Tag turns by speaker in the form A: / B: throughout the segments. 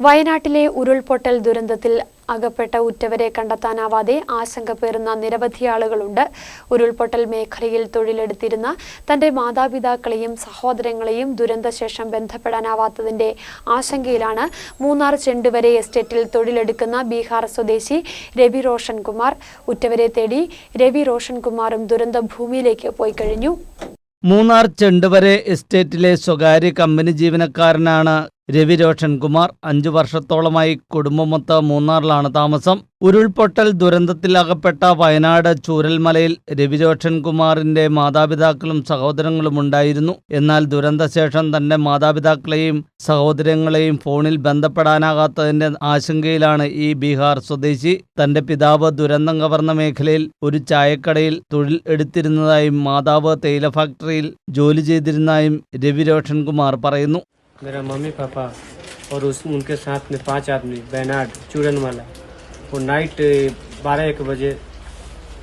A: വയനാട്ടിലെ ഉരുൾപൊട്ടൽ ദുരന്തത്തിൽ അകപ്പെട്ട ഉറ്റവരെ കണ്ടെത്താനാവാതെ ആശങ്ക പേറുന്ന നിരവധി ആളുകളുണ്ട്. ഉരുൾപൊട്ടൽ മേഖലയിൽ തൊഴിലെടുത്തിരുന്ന തന്റെ മാതാപിതാക്കളെയും സഹോദരങ്ങളെയും ദുരന്തശേഷം ബന്ധപ്പെടാനാവാത്തതിന്റെ ആശങ്കയിലാണ് മൂന്നാർ ചെണ്ടുവരെ എസ്റ്റേറ്റിൽ തൊഴിലെടുക്കുന്ന ബീഹാർ സ്വദേശി രവി റോഷൻ കുമാർ ഉറ്റവരെ തേടി രവി റോഷൻ കുമാറും ദുരന്ത ഭൂമിയിലേക്ക് പോയി കഴിഞ്ഞു.
B: മൂന്നാർ ചെണ്ടുവരെ എസ്റ്റേറ്റിലെ സ്വകാര്യ കമ്പനി ജീവനക്കാരനാണ് രവി രോഷൻ കുമാർ അഞ്ചു വർഷത്തോളമായി കുടുംബമൊത്ത് മൂന്നാറിലാണ് താമസം. ഉരുൾപൊട്ടൽ ദുരന്തത്തിലകപ്പെട്ട വയനാട് ചൂരൽമലയിൽ രവി രോഷൻ കുമാറിന്റെ മാതാപിതാക്കളും സഹോദരങ്ങളും ഉണ്ടായിരുന്നു. എന്നാൽ ദുരന്തശേഷം തന്റെ മാതാപിതാക്കളെയും സഹോദരങ്ങളെയും ഫോണിൽ ബന്ധപ്പെടാനാകാത്തതിന്റെ ആശങ്കയിലാണ് ഈ ബീഹാർ സ്വദേശി. തന്റെ പിതാവ് ദുരന്തം കവർന്ന മേഖലയിൽ ഒരു ചായക്കടയിൽ തൊഴിൽ എടുത്തിരുന്നതായും മാതാവ് തേയില ഫാക്ടറിയിൽ ജോലി ചെയ്തിരുന്നതായും രവി രോഷൻ കുമാർ പറയുന്നു.
C: मेरा मम्मी पापा और उस उनके साथ में पाँच आदमी बैनाड चूरन वाला वो नाइट बारह एक बजे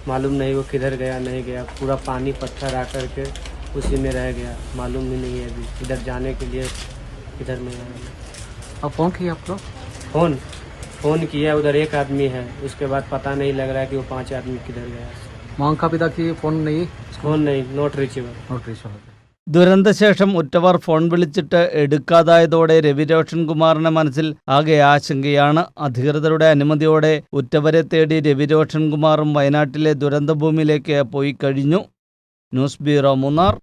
C: मालूम नहीं वो किधर गया नहीं गया। पूरा पानी पत्थर आकर के उसी में रह गया। मालूम भी नहीं है अभी इधर जाने के लिए इधर में आया
D: अब फ़ोन किया आप लोग?
C: फ़ोन फ़ोन किया उधर एक आदमी है। उसके बाद पता नहीं लग रहा है कि वो पाँच आदमी किधर गया।
D: मांग का पिता की फ़ोन नहीं?
C: फ़ोन नहीं नोट रिचेबल
D: नोट रीच हो गया
B: ദുരന്തശേഷം ഉറ്റവർ ഫോൺ വിളിച്ചിട്ട് എടുക്കാതായതോടെ രവി രോഷൻ കുമാറിന്റെ മനസ്സിൽ ആകെ ആശങ്കയാണ്. അധികൃതരുടെ അനുമതിയോടെ ഉറ്റവരെ തേടി രവി രോഷൻ കുമാറും വയനാട്ടിലെ ദുരന്തഭൂമിയിലേക്ക് പോയി കഴിഞ്ഞു. News bureau Munnar.